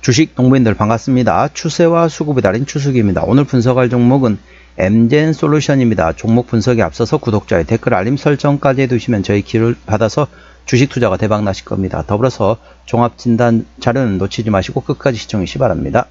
주식 농부인들 반갑습니다. 추세와 수급이 달인 추수기입니다. 오늘 분석할 종목은 엠젠 솔루션입니다. 종목 분석에 앞서서 구독자의 댓글 알림 설정까지 해두시면 저희 기를 받아서 주식 투자가 대박 나실 겁니다. 더불어서 종합 진단 자료는 놓치지 마시고 끝까지 시청해 주시 기 바랍니다.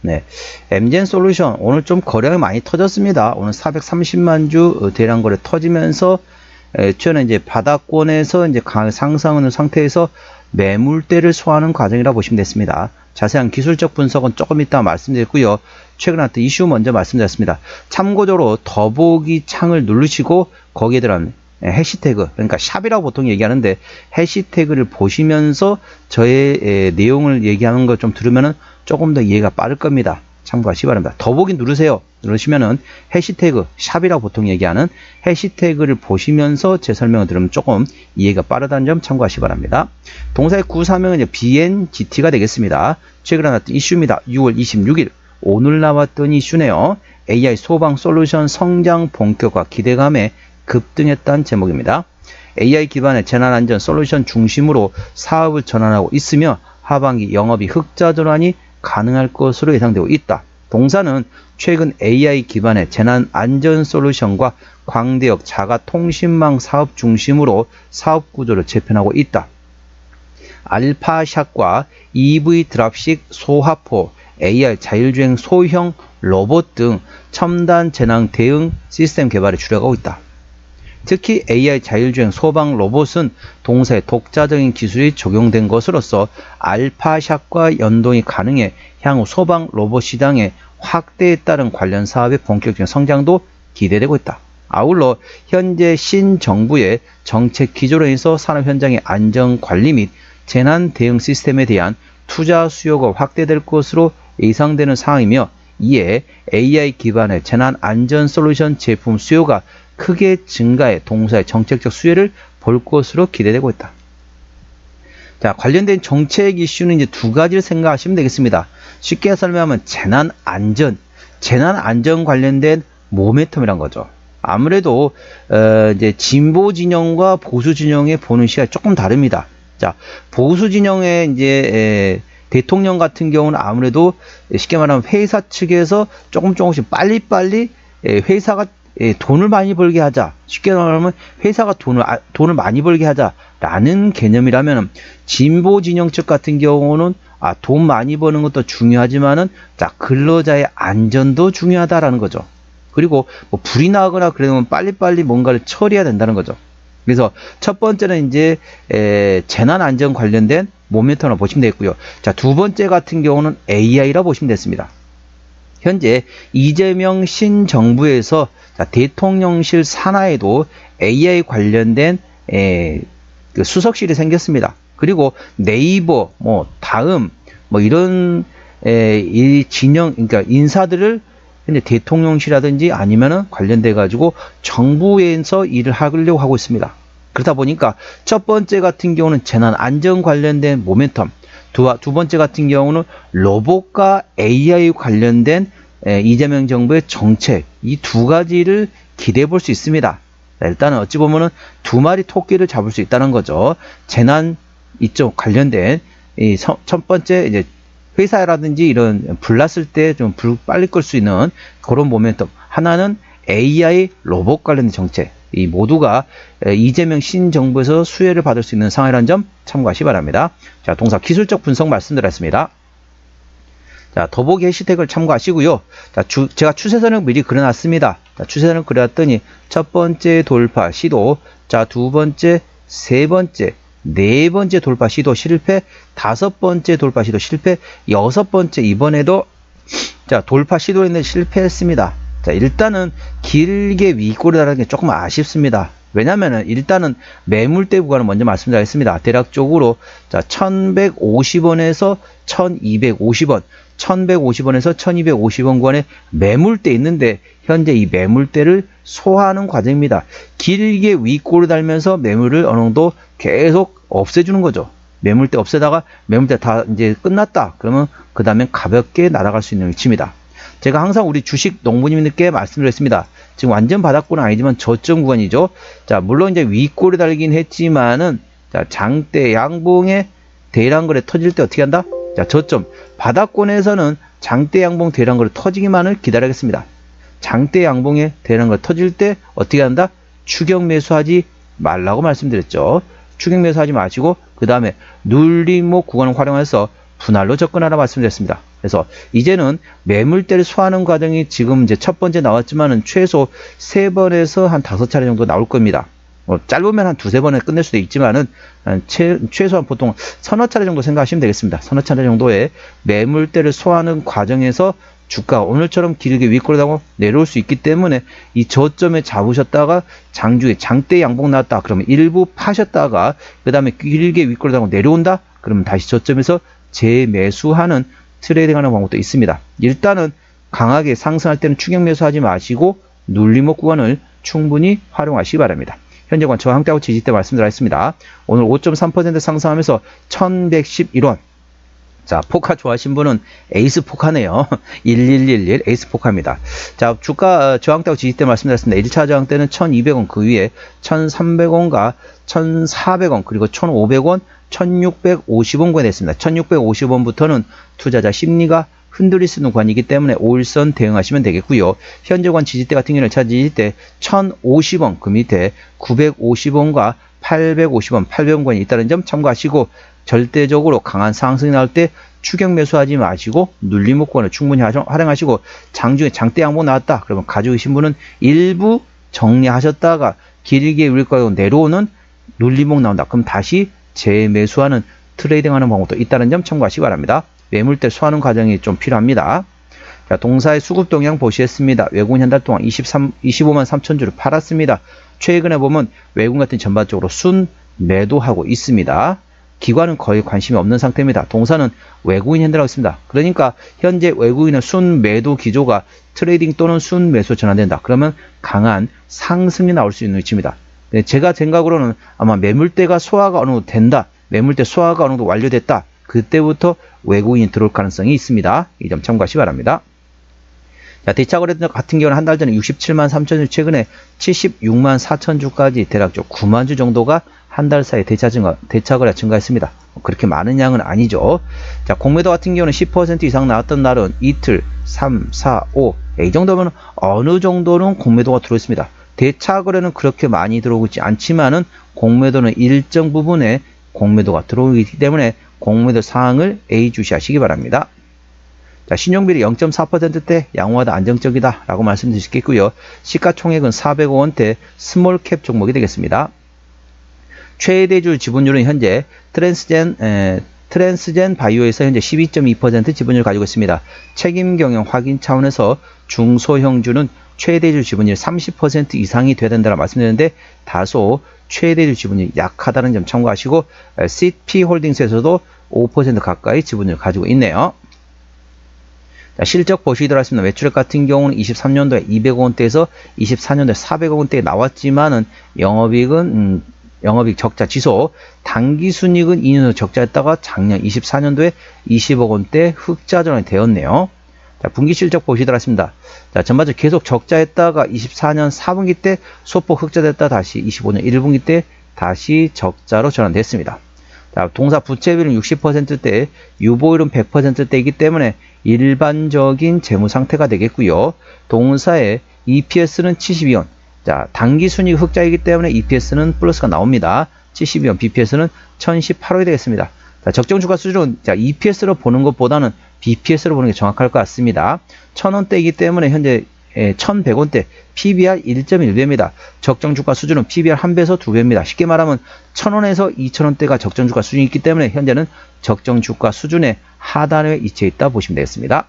네, 엠젠 솔루션 오늘 좀 거래가 많이 터졌습니다. 오늘 430만 주 대량 거래 터지면서 최근에 이제 바닥권에서 이제 상승하는 상태에서 매물대를 소화하는 과정이라 고 보시면 됐습니다. 자세한 기술적 분석은 조금 이따 말씀드렸고요. 최근 어떤 이슈 먼저 말씀드렸습니다. 참고적으로 더보기 창을 누르시고 거기에 들어간 해시태그 그러니까 샵이라고 보통 얘기하는데 해시태그를 보시면서 저의 내용을 얘기하는 걸 좀 들으면 조금 더 이해가 빠를 겁니다. 참고하시기 바랍니다. 더보기 누르세요. 누르시면은 해시태그 샵이라고 보통 얘기하는 해시태그를 보시면서 제 설명을 들으면 조금 이해가 빠르다는 점 참고하시기 바랍니다. 동사의 구사명은 BNGT가 되겠습니다. 최근에 나왔던 이슈입니다. 6월 26일 오늘 나왔던 이슈네요. AI 소방 솔루션 성장 본격화 기대감에 급등했다는 제목입니다. AI 기반의 재난안전 솔루션 중심으로 사업을 전환하고 있으며 하반기 영업이 흑자 전환이 가능할 것으로 예상되고 있다. 동사는 최근 AI 기반의 재난 안전 솔루션과 광대역 자가 통신망 사업 중심으로 사업 구조를 재편하고 있다. 알파샷과 EV 드랍식 소화포, AI 자율주행 소형 로봇 등 첨단 재난 대응 시스템 개발에 주력하고 있다. 특히 AI 자율주행 소방 로봇은 동사의 독자적인 기술이 적용된 것으로서 알파샷과 연동이 가능해 향후 소방 로봇 시장의 확대에 따른 관련 사업의 본격적인 성장도 기대되고 있다. 아울러 현재 신정부의 정책 기조로 인해서 산업 현장의 안전 관리 및 재난 대응 시스템에 대한 투자 수요가 확대될 것으로 예상되는 상황이며 이에 AI 기반의 재난 안전 솔루션 제품 수요가 크게 증가해 동사의 정책적 수혜를 볼 것으로 기대되고 있다. 자, 관련된 정책 이슈는 이제 두 가지를 생각하시면 되겠습니다. 쉽게 설명하면 재난 안전, 재난 안전 관련된 모멘텀이란 거죠. 아무래도 어, 이제 진보 진영과 보수 진영의 보는 시각이 조금 다릅니다. 자, 보수 진영의 이제 에, 대통령 같은 경우는 아무래도 쉽게 말하면 회사 측에서 조금 조금씩 빨리빨리 회사가 예, 돈을 많이 벌게 하자. 쉽게 말하면 회사가 돈을 아, 돈을 많이 벌게 하자라는 개념이라면 진보 진영 측 같은 경우는 아, 돈 많이 버는 것도 중요하지만은 자, 근로자의 안전도 중요하다라는 거죠. 그리고 뭐 불이 나거나 그러면 빨리빨리 뭔가를 처리해야 된다는 거죠. 그래서 첫 번째는 이제 에, 재난 안전 관련된 모멘텀을 보시면 되겠고요. 자, 두 번째 같은 경우는 AI라 보시면 됐습니다. 현재 이재명 신정부에서 대통령실 산하에도 AI 관련된 에, 그 수석실이 생겼습니다. 그리고 네이버, 뭐 다음, 뭐 이런 에, 이 진영, 그러니까 인사들을 현재 대통령실이라든지 아니면은 관련돼 가지고 정부에서 일을 하려고 하고 있습니다. 그러다 보니까 첫 번째 같은 경우는 재난 안전 관련된 모멘텀, 두, 두 번째 같은 경우는 로봇과 AI 관련된 에, 이재명 정부의 정책 이 두 가지를 기대해 볼 수 있습니다. 일단은 어찌 보면은 두 마리 토끼를 잡을 수 있다는 거죠. 재난 이쪽 관련된 이 첫 번째 이제 회사라든지 이런 불났을 때 좀 불 빨리 끌 수 있는 그런 모멘텀. 하나는 AI 로봇 관련된 정책. 이 모두가 이재명 신정부에서 수혜를 받을 수 있는 상황이라는 점 참고하시 기 바랍니다. 자, 동사 기술적 분석 말씀드렸습니다. 자, 더보기 해시태그를 참고하시고요. 자, 주, 제가 추세선을 미리 그려놨습니다. 자, 추세선을 그려놨더니 첫 번째 돌파 시도, 자, 두 번째, 세 번째, 네 번째 돌파 시도 실패, 다섯 번째 돌파 시도 실패, 여섯 번째 이번에도 자, 돌파 시도했는데 실패했습니다. 자, 일단은 길게 윗골이라는 게 조금 아쉽습니다. 왜냐면은 일단은 매물대 구간을 먼저 말씀드리겠습니다. 대략적으로 자 1150원에서 1250원 1150원에서 1250원 구간에 매물대 있는데 현재 이 매물대를 소화하는 과정입니다. 길게 윗골을 달면서 매물을 어느 정도 계속 없애주는 거죠. 매물대 없애다가 매물대 다 이제 끝났다. 그러면 그 다음에 가볍게 날아갈 수 있는 위치입니다. 제가 항상 우리 주식 농부님들께 말씀드렸습니다. 지금 완전 바닥권은 아니지만 저점 구간이죠. 자, 물론 이제 윗골이 달긴 했지만은 자, 장대 양봉에 대량 거래 터질 때 어떻게 한다? 자, 저점 바닥권에서는 장대 양봉 대량거래 터지기만을 기다리겠습니다. 장대 양봉에 대량거래 터질 때 어떻게 한다? 추격 매수하지 말라고 말씀드렸죠. 추격 매수하지 마시고 그 다음에 눌림목 구간을 활용해서 분할로 접근하라 말씀드렸습니다. 그래서 이제는 매물대를 소화하는 과정이 지금 이제 첫 번째 나왔지만은 최소 세 번에서 한 다섯 차례 정도 나올 겁니다. 뭐 짧으면 한 두세 번에 끝낼 수도 있지만은 한 최, 최소한 보통 서너 차례 정도 생각하시면 되겠습니다. 서너 차례 정도의 매물대를 소화하는 과정에서 주가 오늘처럼 길게 윗꼬리다고 내려올 수 있기 때문에 이 저점에 잡으셨다가 장중에 장대 양봉 나왔다 그러면 일부 파셨다가 그 다음에 길게 윗꼬리다고 내려온다 그러면 다시 저점에서 재매수하는 트레이딩하는 방법도 있습니다. 일단은 강하게 상승할 때는 추격 매수하지 마시고 눌림목 구간을 충분히 활용하시기 바랍니다. 현재관 저항대하고 지지대 말씀드렸습니다. 오늘 5.3% 상승하면서 1111원 자, 포카 좋아하신 분은 에이스 포카네요. 1111 에이스 포카입니다. 자, 주가 어, 저항대하고 지지대 말씀드렸습니다. 1차 저항대는 1200원 그 위에 1300원과 1400원 그리고 1500원 1650원권이 됐습니다. 1650원부터는 투자자 심리가 흔들릴 수 있는 관이기 때문에 5일선 대응하시면 되겠고요. 현재 관 지지대 같은 경우는 차 지지대 1050원 그 밑에 950원과 850원, 800원권이 있다는 점 참고하시고 절대적으로 강한 상승이 나올 때 추격 매수하지 마시고 눌림목권을 충분히 활용하시고 장중에 장대 양봉 나왔다. 그러면 가지고 계신 분은 일부 정리하셨다가 길게 위로 내려오는 눌림목 나온다. 그럼 다시 재매수하는 트레이딩하는 방법도 있다는 점 참고하시기 바랍니다. 매물대 수하는 과정이 좀 필요합니다. 자, 동사의 수급 동향 보시겠습니다. 외국인 한 달 동안 23, 25만 3천 주를 팔았습니다. 최근에 보면 외국인 같은 전반적으로 순 매도하고 있습니다. 기관은 거의 관심이 없는 상태입니다. 동사는 외국인 현대라고 있습니다. 그러니까 현재 외국인의 순 매도 기조가 트레이딩 또는 순 매수 전환된다. 그러면 강한 상승이 나올 수 있는 위치입니다. 네, 제가 생각으로는 아마 매물대가 소화가 어느 정도 된다. 매물대 소화가 어느 정도 완료됐다. 그때부터 외국인이 들어올 가능성이 있습니다. 이 점 참고하시기 바랍니다. 자, 대차거래 같은 경우는 한 달 전에 67만 3천 주, 최근에 76만 4천 주까지 대략적 9만 주 정도가 한 달 사이에 대차 증가, 대차거래 증가했습니다. 그렇게 많은 양은 아니죠. 자, 공매도 같은 경우는 10% 이상 나왔던 날은 이틀, 3, 4, 5. 이 정도면 어느 정도는 공매도가 들어있습니다. 대차 거래는 그렇게 많이 들어오고 있지 않지만은 공매도는 일정 부분에 공매도가 들어오기 때문에 공매도 사항을 A 주시하시기 바랍니다. 자, 신용비율이 0.4%대 양호하다 안정적이다 라고 말씀드릴 수 있겠고요. 시가총액은 400억 원대 스몰캡 종목이 되겠습니다. 최대주 지분율은 현재 트랜스젠 에, 트랜스젠 바이오에서 현재 12.2% 지분율을 가지고 있습니다. 책임 경영 확인 차원에서 중소형주는 최대주 지분율 30% 이상이 돼야 된다고 말씀드렸는데 다소 최대주 지분율이 약하다는 점 참고하시고 CP 홀딩스에서도 5% 가까이 지분을 가지고 있네요. 자, 실적 보시도록 하겠습니다. 매출액 같은 경우는 23년도에 200억 원대에서 24년도에 400억 원대에 나왔지만은 영업이익은 음, 영업이익 적자 지소, 당기순이익은 2년 후 적자였다가 작년 24년도에 20억 원대 흑자 전환이 되었네요. 자, 분기 실적 보시도록 하겠습니다. 자, 전반적으로 계속 적자했다가 24년 4분기 때 소폭 흑자됐다 다시 25년 1분기 때 다시 적자로 전환됐습니다. 자, 동사 부채비율은 60%대, 유보율은 100%대이기 때문에 일반적인 재무 상태가 되겠고요. 동사의 EPS는 72원. 자, 단기 순이익 흑자이기 때문에 EPS는 플러스가 나옵니다. 72원, BPS는 1018원이 되겠습니다. 자, 적정 주가 수준은 자, EPS로 보는 것보다는 BPS로 보는 게 정확할 것 같습니다. 1000원대이기 때문에 현재 1100원대 PBR 1.1배입니다. 적정 주가 수준은 PBR 1배에서 2배입니다. 쉽게 말하면 1000원에서 2000원대가 적정 주가 수준이 있기 때문에 현재는 적정 주가 수준의 하단에 위치해 있다 보시면 되겠습니다.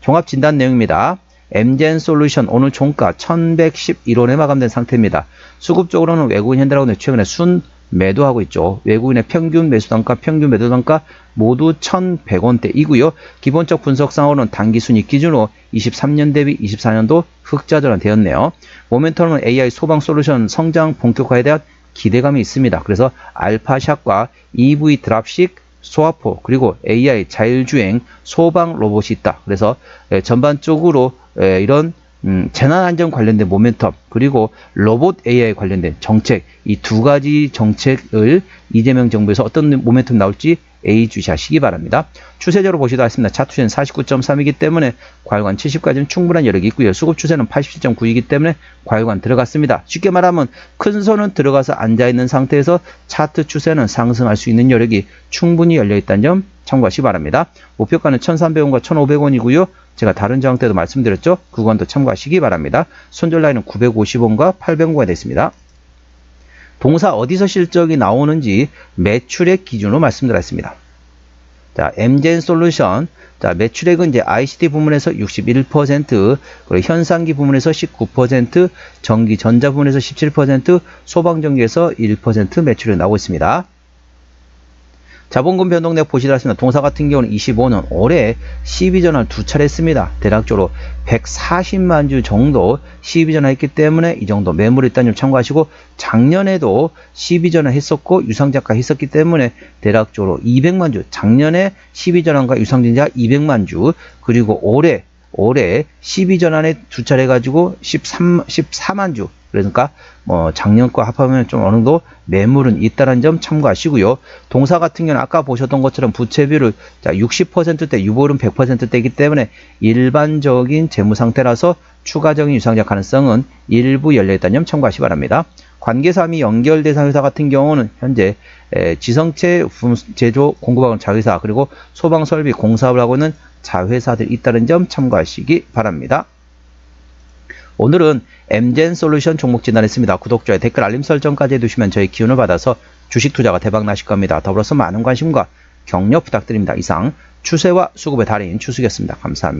종합 진단 내용입니다. 엠젠 솔루션 오늘 종가 1111원에 마감된 상태입니다. 수급적으로는 외국인 현대라고 최근에 순 매도하고 있죠. 외국인의 평균 매수 단가, 평균 매도 단가 모두 1,100원대이고요. 기본적 분석상으로는 단기 순익 기준으로 23년 대비 24년도 흑자 전환되었네요. 모멘텀은 AI 소방 솔루션 성장 본격화에 대한 기대감이 있습니다. 그래서 알파샷과 EV 드랍식 소화포 그리고 AI 자율주행 소방 로봇이 있다. 그래서 전반적으로 이런 음, 재난 안전 관련된 모멘텀 그리고 로봇 AI 관련된 정책 이 두 가지 정책을 이재명 정부에서 어떤 모멘텀 나올지 A 주시하시기 바랍니다. 추세적으로 보시도 하겠습니다. 차투세는 49.3이기 때문에 과열관 70까지는 충분한 여력이 있고요. 수급 추세는 87.9이기 때문에 과열관 들어갔습니다. 쉽게 말하면 큰 손은 들어가서 앉아있는 상태에서 차트 추세는 상승할 수 있는 여력이 충분히 열려있다는 점 참고하시기 바랍니다. 목표가는 1,300원과 1,500원이고요. 제가 다른 저항 때도 말씀드렸죠. 그건도 참고하시기 바랍니다. 손절 라인은 950 원과 800원가 됐습니다. 동사 어디서 실적이 나오는지 매출액 기준으로 말씀드렸습니다. 자, 엠젠 솔루션. 자, 매출액은 이제 ICT 부문에서 61%, 그리고 현상기 부문에서 19%, 전기 전자 부문에서 17%, 소방전기에서 1% 매출이 나오고 있습니다. 자본금 변동액 보시다시피 동사 같은 경우는 25년 올해 12전환 두 차례 했습니다. 대략적으로 140만 주 정도 12전환 했기 때문에 이 정도 있다는 점 참고하시고 작년에도 12전환 했었고 유상자가 했었기 때문에 대략적으로 200만 주 작년에 12전환과 유상증자 200만 주 그리고 올해 올해 12전환에 두 차례 가지고 13, 14만 주 그러니까 뭐 작년 과 합하면 좀 어느 정도 매물은 있다는 점 참고하시고요. 동사 같은 경우는 아까 보셨던 것처럼 부채비율을 자 60%대 유보율은 100%대이기 때문에 일반적인 재무 상태라서 추가적인 유상자 가능성은 일부 열려 있다는 점 참고하시 기 바랍니다. 관계사 및 연결 대상 회사 같은 경우는 현재 에, 지성체 제조 공급하는 자회사 그리고 소방 설비 공사업을 하고 있는 자회사들이 있다는 점 참고하시기 바랍니다. 오늘은 엠젠 솔루션 종목 진단했습니다. 구독자의 댓글 알림 설정까지 해두시면 저희 기운을 받아서 주식 투자가 대박 나실 겁니다. 더불어서 많은 관심과 격려 부탁드립니다. 이상 추세와 수급의 달인 추수였습니다. 감사합니다.